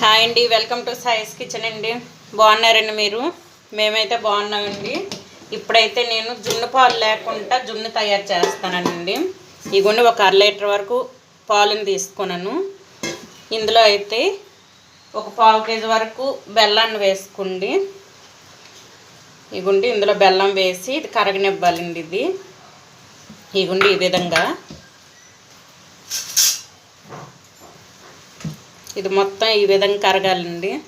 Hi అండి welcome to సాయిస్ kitchen అండి. బాగున్నారండి మీరు? మేమైతే బాగున్నామండి. ఇప్పుడైతే నేను జున్ను పాలు లేకుండా జున్ను తయారు చేస్తానండి. ఇగుండి ఒక అర లీటర్ వరకు పాలను తీసుకున్నాను. ఇందులో అయితే ఒక పావు కేజీ వరకు బెల్లాన్ని వేసుకోండి. ఇగుండి ఇందులో బెల్లం వేసి ఇది కరగనివ్వాలండి ఇది. ఇగుండి ఈ విధంగా ఇది మొత్తం ఈ విధంగా కరగాలండి.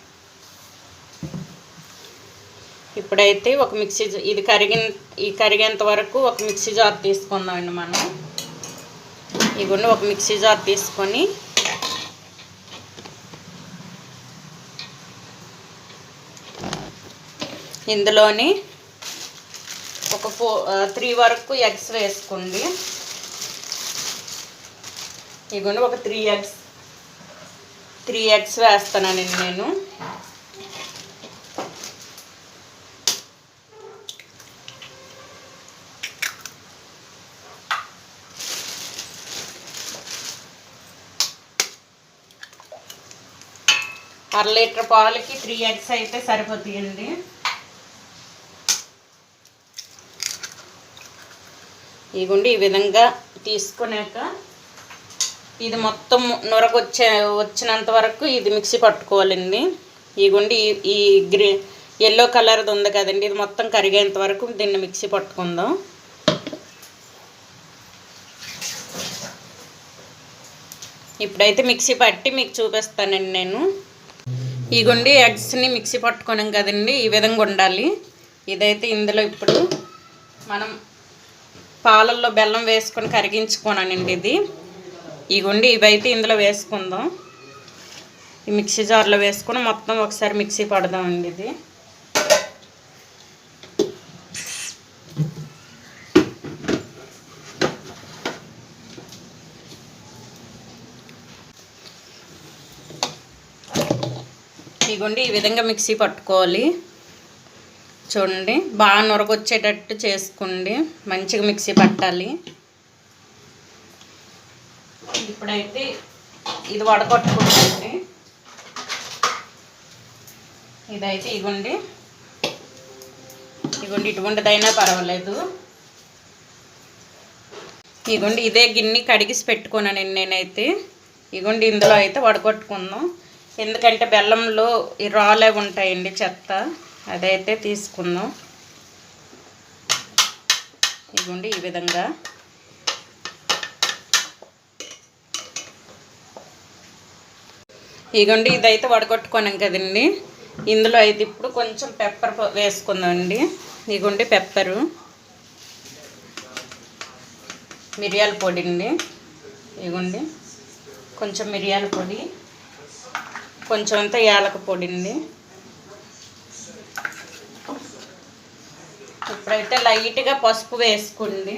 ఇప్పుడైతే ఒక మిక్సీ జా- ఇది కరిగిన ఈ కరిగేంత వరకు ఒక మిక్సీ జార్ తీసుకుందామండి మనం. ఇవన్నీ ఒక మిక్సీ జార్ తీసుకొని ఇందులోని ఒక ఫో త్రీ వరకు ఎగ్స్ వేసుకోండి. ఇవన్నీ ఒక త్రీ ఎగ్స్ త్రీ ఎగ్స్ వేస్తానండి నేను. అర లీటర్ పాలకి త్రీ ఎగ్స్ అయితే సరిపోతాయండి. ఇగుండి ఈ విధంగా తీసుకున్నాక ఇది మొత్తం నొరగొచ్చే వచ్చినంత వరకు ఇది మిక్సీ పట్టుకోవాలండి. ఈ గుండి ఈ గ్రీ ఎల్లో కలర్ది ఉంది కదండి ఇది మొత్తం కరిగేంత వరకు దీన్ని మిక్సీ పట్టుకుందాం. ఇప్పుడైతే మిక్సీ పట్టి మీకు చూపిస్తానండి నేను. ఈ గుండి ఎగ్స్ని మిక్సీ పట్టుకున్నాం కదండి ఈ విధంగా ఉండాలి. ఇదైతే ఇందులో ఇప్పుడు మనం పాలల్లో బెల్లం వేసుకొని కరిగించుకోనండి ఇది. ఇగుండి ఇవైతే ఇందులో వేసుకుందాం. ఈ మిక్సీ జార్లో వేసుకొని మొత్తం ఒకసారి మిక్సీ పడదామండి ఇది. ఇగోండి ఈ విధంగా మిక్సీ పట్టుకోవాలి. చూడండి బాగా నొరగొచ్చేటట్టు చేసుకోండి. మంచిగా మిక్సీ పట్టాలి. ఇప్పుడైతే ఇది వడగొట్టుకుంటుంది. ఇదైతే ఇగుండి. ఇగుండి ఇటువంటిదైనా పర్వాలేదు. ఇగోండి ఇదే గిన్నె కడిగిసి పెట్టుకున్నానండి నేనైతే. ఇగోండి ఇందులో అయితే వడగొట్టుకుందాం. ఎందుకంటే బెల్లంలో ఈ రాలే ఉంటాయండి చెత్త. అదైతే తీసుకుందాం. ఇగోండి ఈ విధంగా. ఇగోండి ఇదైతే వడగొట్టుకున్నాం కదండి. ఇందులో అయితే ఇప్పుడు కొంచెం పెప్పర్ వేసుకుందామండి. ఇగోండి పెప్పరు. మిరియాల పొడి అండి. ఇగోండి కొంచెం మిరియాల పొడి. కొంచెం అంతా యాలక పొడి అండి. ఇప్పుడైతే లైట్గా పసుపు వేసుకోండి.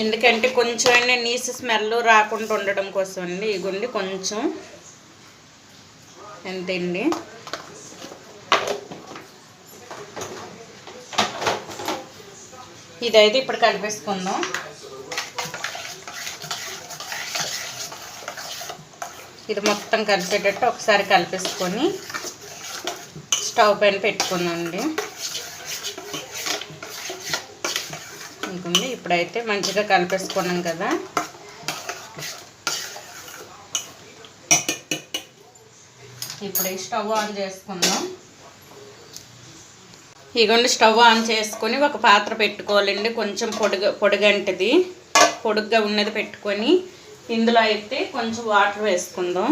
ఎందుకంటే కొంచెం నీసు స్మెల్ రాకుండా ఉండడం కోసం అండి. ఇగుండి కొంచెం అంతే అండి ఇదైతే ఇప్పుడు కలిపేసుకుందాం. ఇది మొత్తం కలిపేటట్టు ఒకసారి కలిపేసుకొని స్టవ్ పైన పెట్టుకుందండి ఉంటుంది ఇప్పుడైతే మంచిగా కలిపేసుకున్నాం కదా. ఇప్పుడు స్టవ్ ఆన్ చేసుకుందాం. ఇగోండి స్టవ్ ఆన్ చేసుకొని ఒక పాత్ర పెట్టుకోవాలండి. కొంచెం పొడుగ పొడుగంటిది. పొడుగ్గా ఉన్నది పెట్టుకొని ఇందులో అయితే కొంచెం వాటర్ వేసుకుందాం.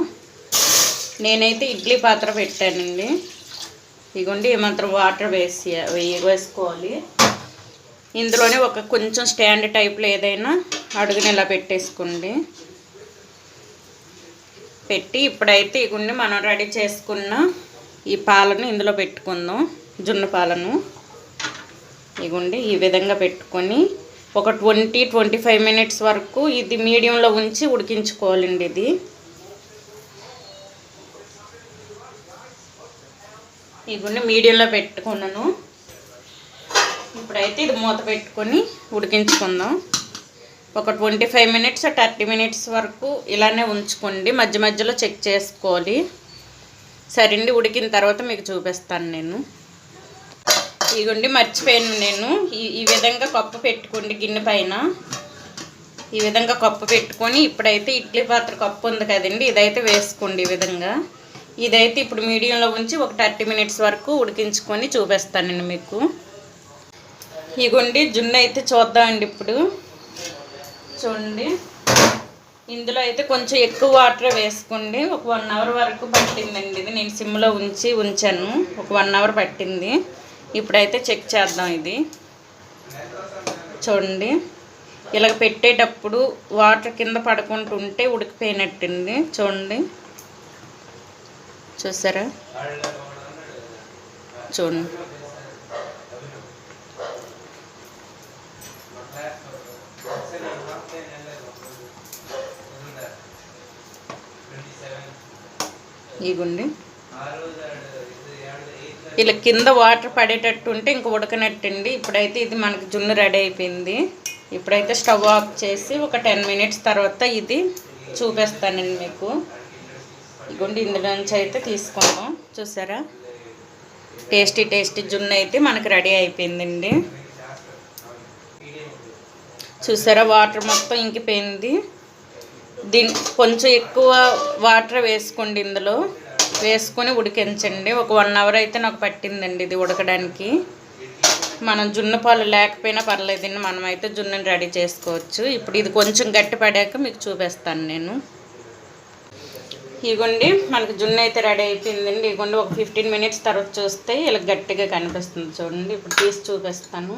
నేనైతే ఇడ్లీ పాత్ర పెట్టానండి. ఇగోండి ఏమాత్రం వాటర్ వేసి వేసుకోవాలి. ఇందులోనే ఒక కొంచెం స్టాండ్ టైప్లో ఏదైనా అడుగుని ఇలా పెట్టేసుకోండి. పెట్టి ఇప్పుడైతే ఇగుండి మనం రెడీ చేసుకున్న ఈ పాలను ఇందులో పెట్టుకుందాం జున్ను పాలను. ఇగుండి ఈ విధంగా పెట్టుకొని ఒక ట్వంటీ ట్వంటీ ఫైవ్ మినిట్స్ వరకు ఇది మీడియంలో ఉంచి ఉడికించుకోవాలండి ఇది. ఇగుండి మీడియంలో పెట్టుకున్నాను. ఇప్పుడైతే ఇది మూత పెట్టుకొని ఉడికించుకుందాం. ఒక twenty five minutes thirty minutes వరకు ఇలానే ఉంచుకోండి. మధ్య మధ్యలో చెక్ చేసుకోవాలి. సరేండి ఉడికిన తర్వాత మీకు చూపిస్తాను నేను. ఇదిగోండి మర్చిపోయాను నేను. ఈ ఈ విధంగా కప్పు పెట్టుకోండి గిన్నె పైన. ఈ విధంగా కప్పు పెట్టుకొని ఇప్పుడైతే ఇడ్లీ పాత్ర కప్పు ఉంది కదండి ఇదైతే వేసుకోండి ఈ విధంగా. ఇదైతే ఇప్పుడు మీడియంలో ఉంచి ఒక థర్టీ మినిట్స్ వరకు ఉడికించుకొని చూపిస్తానండి మీకు. ఇగోండి జున్ను అయితే చూద్దామండి ఇప్పుడు. చూడండి. ఇందులో అయితే కొంచెం ఎక్కువ వాటర్ వేసుకోండి. ఒక వన్ అవర్ వరకు పట్టిందండి ఇది. నేను సిమ్లో ఉంచి ఉంచాను. ఒక వన్ అవర్ పట్టింది. ఇప్పుడైతే చెక్ చేద్దాం ఇది. చూడండి. ఇలా పెట్టేటప్పుడు వాటర్ కింద పడుకుంటుంటే ఉడికిపోయినట్టుంది. చూడండి. చూసారా? చూడండి. ఇగుండి ఇలా కింద వాటర్ పడేటట్టు ఉంటే ఇంక ఉడకనట్టండి ఇప్పుడైతే ఇది మనకి జున్ను రెడీ అయిపోయింది. ఇప్పుడైతే స్టవ్ ఆఫ్ చేసి ఒక టెన్ మినిట్స్ తర్వాత ఇది చూపిస్తానండి మీకు. ఇగోండి ఇందులో నుంచి అయితే తీసుకుందాం. చూసారా? టేస్టీ టేస్టీ జున్ను అయితే మనకి రెడీ అయిపోయిందండి. చూసారా? వాటర్ మొత్తం ఇంకిపోయింది. దీని కొంచెం ఎక్కువ వాటర్ వేసుకోండి ఇందులో. వేసుకొని ఉడికించండి. ఒక వన్ అవర్ అయితే నాకు పట్టిందండి ఇది ఉడకడానికి. మనం జున్ను పాలు లేకపోయినా పర్లేదండి మనం అయితే జున్నుని రెడీ చేసుకోవచ్చు. ఇప్పుడు ఇది కొంచెం గట్టి పడాక మీకు చూపిస్తాను నేను. ఇగోండి మనకు జున్ను అయితే రెడీ అయిపోయిందండి. ఇగోండి ఒక ఫిఫ్టీన్ మినిట్స్ తర్వాత చూస్తే ఇలా గట్టిగా కనిపిస్తుంది చూడండి. ఇప్పుడు తీసి చూపిస్తాను.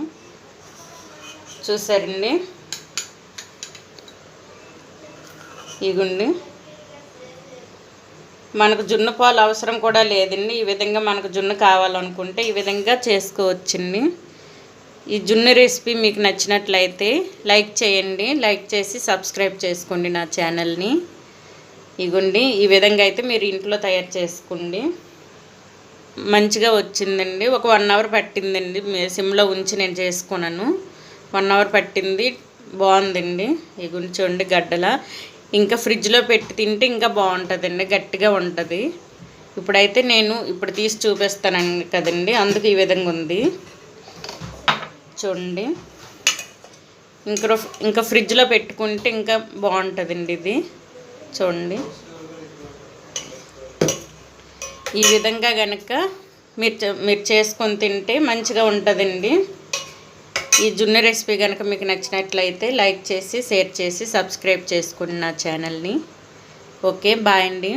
చూసారండి? ఇగుండి. మనకు జున్ను పాలు అవసరం కూడా లేదండి. ఈ విధంగా మనకు జున్ను కావాలనుకుంటే ఈ విధంగా చేసుకోవచ్చండి. ఈ జున్ను రెసిపీ మీకు నచ్చినట్లయితే లైక్ చేయండి. లైక్ చేసి సబ్స్క్రైబ్ చేసుకోండి నా ఛానల్ని. ఇగుండి ఈ విధంగా అయితే మీరు ఇంట్లో తయారు చేసుకోండి. మంచిగా వచ్చిందండి. ఒక వన్ అవర్ పట్టిందండి. సిమ్లో ఉంచి నేను చేసుకున్నాను. వన్ అవర్ పట్టింది. బాగుందండి. ఇగుండి చూడండి గడ్డల. ఇంకా ఫ్రిడ్జ్లో పెట్టి తింటే ఇంకా బాగుంటుందండి గట్టిగా ఉంటుంది. ఇప్పుడైతే నేను ఇప్పుడు తీసి చూపిస్తానండి కదండి అందుకు ఈ విధంగా ఉంది. చూడండి. ఇంకా ఇంకా ఫ్రిడ్జ్లో పెట్టుకుంటే ఇంకా బాగుంటుందండి ఇది. చూడండి. ఈ విధంగా కనుక మీరు మీరు చేసుకొని తింటే మంచిగా ఉంటుందండి. ఈ జున్ను రెసిపీ కనుక మీకు నచ్చినట్లయితే లైక్ చేసి షేర్ చేసి సబ్స్క్రైబ్ చేసుకున్న నా ఛానల్ని. ఓకే బాయ్ అండి.